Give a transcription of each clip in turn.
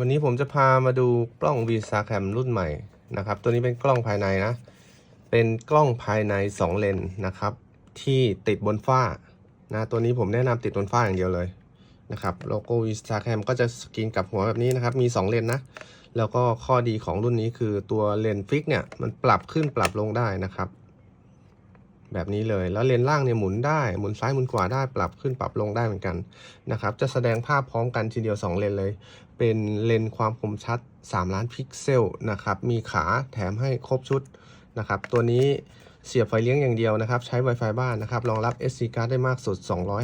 วันนี้ผมจะพามาดูกล้อง v s a c a m รุ่นใหม่นะครับ ตัวนี้เป็นกล้องภายในนะ เป็นกล้องภายใน 2 เลนนะครับ ที่ติดบนฝ้านะตัวนี้ผมแนะนำติดบนฝ้าอย่างเดียวเลยนะครับโลโก้ v s a c a m ก็จะสกรีนกับหัวแบบนี้นะครับ มี 2 เลนนะ แล้วก็ข้อดีของรุ่นนี้คือตัวเลนฟิกเนี่ยมันปรับขึ้นปรับลงได้นะครับ แบบนี้เลย แล้วเลนล่างเนี่ยหมุนได้หมุนซ้ายหมุนขวาได้ปรับขึ้นปรับลงได้เหมือนกันนะครับจะแสดงภาพพร้อมกันทีเดียว 2 เลนเลย เป็นเลนความคมชัด 3 ล้านพิกเซลนะครับมีขาแถมให้ครบชุดนะครับตัวนี้ เสียบไฟเลี้ยงอย่างเดียวนะครับ ใช้ Wi-Fi บ้านนะครับ รองรับ SD card ได้มากสุด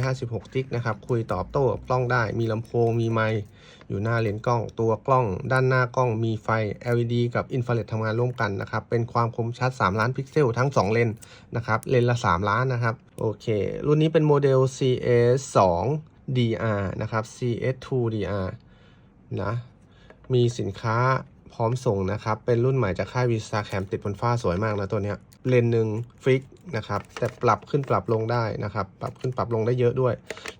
256 g b นะครับ คุยตอบโต้กล้องได้ มีลำโพง มีไมค์อยู่หน้าเลนส์กล้อง ตัวกล้อง ด้านหน้ากล้องมีไฟ LED กับอินฟราเรดทำงานร่วมกันนะครับ เป็นความคมชัด 3 ล้านพิกเซลทั้ง 2 เลนนะครับ เลนละ 3 ล้านนะครับ โอเค รุ่นนี้เป็นโมเดล CS2 DR นะครับ CS2 DR นะ มีสินค้า พร้อมส่งนะครับ เป็นรุ่นใหม่จากค่ายวีซาแคมติดบนฟ้าสวยมากนะตัวเนี้ยเลนหนึ่งฟิกนะครับ แต่ปรับขึ้นปรับลงได้นะครับ ปรับขึ้นปรับลงได้เยอะด้วย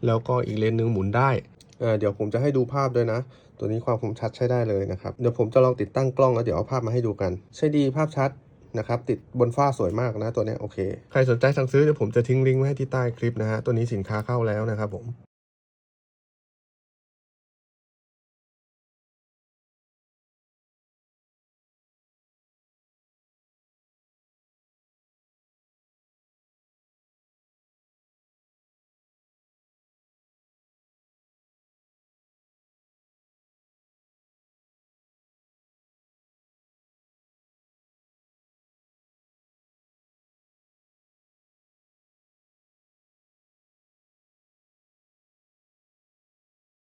แล้วก็อีกเลนหนึ่งหมุนได้เเดี๋ยวผมจะให้ดูภาพด้วยนะ ตัวนี้ความคมชัดใช้ได้เลยนะครับ เดี๋ยวผมจะลองติดตั้งกล้องแล้วเดี๋ยวเอาภาพมาให้ดูกัน ใช้ดีภาพชัดนะครับติดบนฟ้าสวยมากนะตัวนี้โอเค ใครสนใจสั่งซื้อเดี๋ยวผมจะทิ้งลิงก์ไว้ให้ที่ใต้คลิปนะฮะตัวนี้สินค้าเข้าแล้วนะครับผม